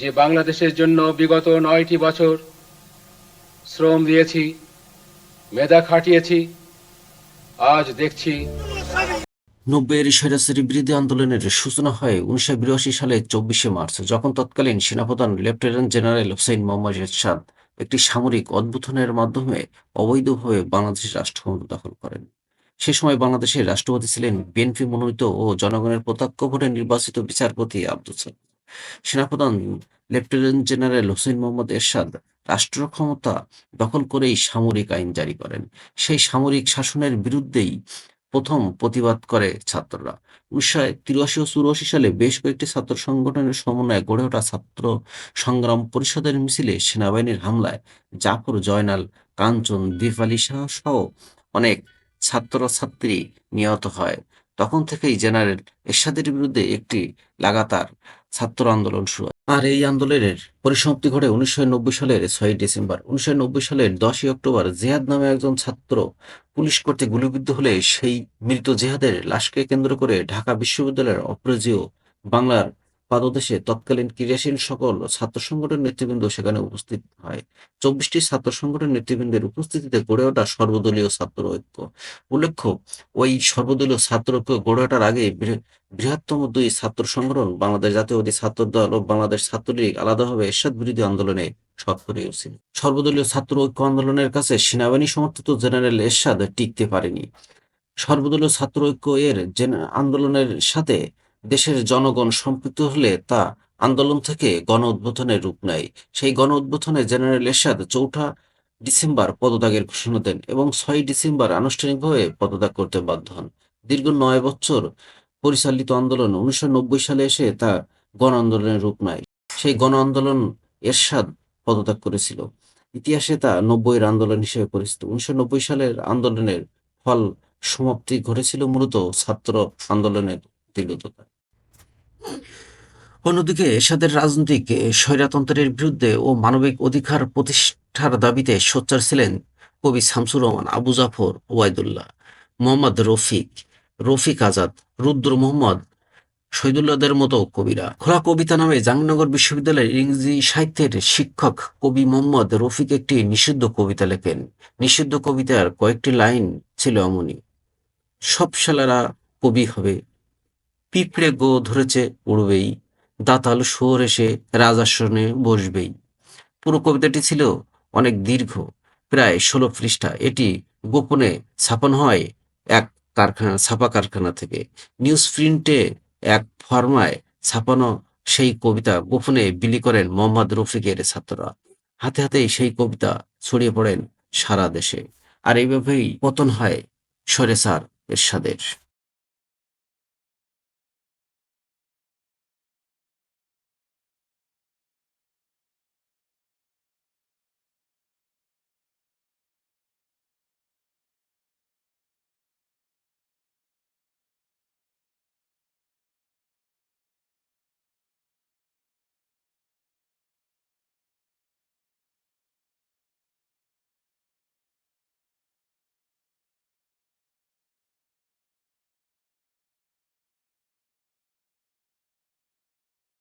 যে বাংলাদেশের জন্য বিগত নয়টি বছর শ্রম দিয়েছি, মেধা খাটিয়েছি, আজ দেখছি নব্বইয়ের স্বৈরাচারী বিরোধী আন্দোলনের সূচনা হয় উনিশশো বিরাশি সালে চব্বিশে মার্চ, যখন তৎকালীন সেনাপ্রধান লেফটেন্যান্ট জেনারেল হোসেন মোহাম্মদ এরশাদ একটি সামরিক অদ্ভুতনের মাধ্যমে অবৈধভাবে বাংলাদেশের রাষ্ট্রক্ষমতা দখল করেন। সে সময় বাংলাদেশের রাষ্ট্রপতি ছিলেন বিএনপি মনোনীত ও জনগণের প্রত্যক্ষ ভোটে নির্বাচিত বিচারপতি আব্দুল সালাম। সেনাপ্রধান লেফটেন্যান্ট জেনারেল হোসেন মোহাম্মদ এরশাদ রাষ্ট্র ক্ষমতা দখল করেই সামরিক আইন জারি করেন। সেই সামরিক শাসনের বিরুদ্ধেই প্রথম প্রতিবাদ করে ছাত্ররা। উনিশশো তিরাশি ও চুরাশি সালে বেশ কয়েকটি ছাত্র সংগঠনের সমন্বয়ে গড়ে ওঠা ছাত্র সংগ্রাম পরিষদের মিছিলে সেনাবাহিনীর হামলায় জাফর জয়নাল, কাঞ্চন দীপালি শাহ সহ অনেক ছাত্রছাত্রী নিহত হয়। তখন থেকেই জেনারেল এরশাদের বিরুদ্ধে একটি লাগাতার ছাত্র আন্দোলন শুরু হয়। আর এই আন্দোলনের পরিসমাপ্তি ঘটে উনিশশো নব্বই সালের ছয় ডিসেম্বর উনিশশো নব্বই সালের দশই অক্টোবর জেহাদ নামে একজন ছাত্র পুলিশ করতে গুলিবিদ্ধ হলে সেই মৃত জেহাদের লাশকে কেন্দ্র করে ঢাকা বিশ্ববিদ্যালয়ের অপ্রজীয় বাংলার পাদদেশে তৎকালীন ক্রিয়াশীল সকল ছাত্র সংগঠন নেতৃবৃন্দ সেখানে উপস্থিত হয়। চব্বিশটি ছাত্র সংগঠন নেতৃবৃন্দের উপস্থিতিতে গড়ে ওঠা সর্বদলীয় ছাত্র ঐক্য। উল্লেখ্য, ওই সর্বদলীয় ছাত্র ঐক্য গড়ে ওঠার আগে বৃহত্তম দুই ছাত্র সংগঠন বাংলাদেশ জাতীয়বাদী ছাত্র দল ও বাংলাদেশ ছাত্রলীগ আলাদাভাবে এরশাদ বিরোধী আন্দোলনে সক্রিয় ছিল। সর্বদলীয় ছাত্র ঐক্য আন্দোলনের কাছে সেনাবাহিনী সমর্থিত জেনারেল এরশাদ টিকতে পারেনি। সর্বদলীয় ছাত্র ঐক্য এর আন্দোলনের সাথে দেশের জনগণ সম্পৃক্ত হলে তা আন্দোলন থেকে গণ উদ্বোধনের রূপ নেয়। সেই গণ উদ্বোধনে জেনারেল এরশাদ চৌঠা ডিসেম্বর পদত্যাগের ঘোষণা দেন এবং ছয় ডিসেম্বর আনুষ্ঠানিকভাবে পদত্যাগ করতে বাধ্য হন। দীর্ঘ নয় বছর পরিচালিত আন্দোলন উনিশশো নব্বই সালে এসে তা গণ আন্দোলনের রূপ নেয়। সেই গণ আন্দোলন এরশাদ পদত্যাগ করেছিল। ইতিহাসে তা নব্বইয়ের আন্দোলন হিসেবে পরিচিত। উনিশশো নব্বই সালের আন্দোলনের ফল সমাপ্তি ঘটেছিল মূলত ছাত্র আন্দোলনের দীর্ঘতা অন্যদিকে এরশাদের রাজনৈতিক স্বৈরতন্ত্রের বিরুদ্ধে ও মানবিক অধিকার প্রতিষ্ঠার দাবিতে সোচ্চার ছিলেন কবি শামসুর রহমান, আবু জাফর ওয়াইদুল্লাহ মোহাম্মদ রফিক রফিক আজাদ, রুদ্র মোহাম্মদ, শহীদুল্লাহদের মতো কবিরা। খোলা কবিতা নামে জাহাঙ্গীরনগর বিশ্ববিদ্যালয়ের ইংরেজি সাহিত্যের শিক্ষক কবি মোহাম্মদ রফিক একটি নিষিদ্ধ কবিতা লেখেন। নিষিদ্ধ কবিতার কয়েকটি লাইন ছিল এমনই সব শালারা কবি হবে, পিঁপড়ে গো ধরেছে উড়বেই দাতাল শুয়োর এসে রাজাসনে বসবেই। পুরো কবিতাটি ছিল অনেক দীর্ঘ, প্রায় ষোলো পৃষ্ঠা। এটি গোপনে ছাপানো হয় এক কারখানা, ছাপা কারখানা থেকে। নিউজ প্রিন্টে এক ফর্মায় ছাপানো সেই কবিতা গোপনে বিলি করেন মোহাম্মদ রফিকের ছাত্ররা। হাতে হাতেই সেই কবিতা ছড়িয়ে পড়েন সারা দেশে। আর এইভাবেই পতন হয় সরেসার এরশাদের।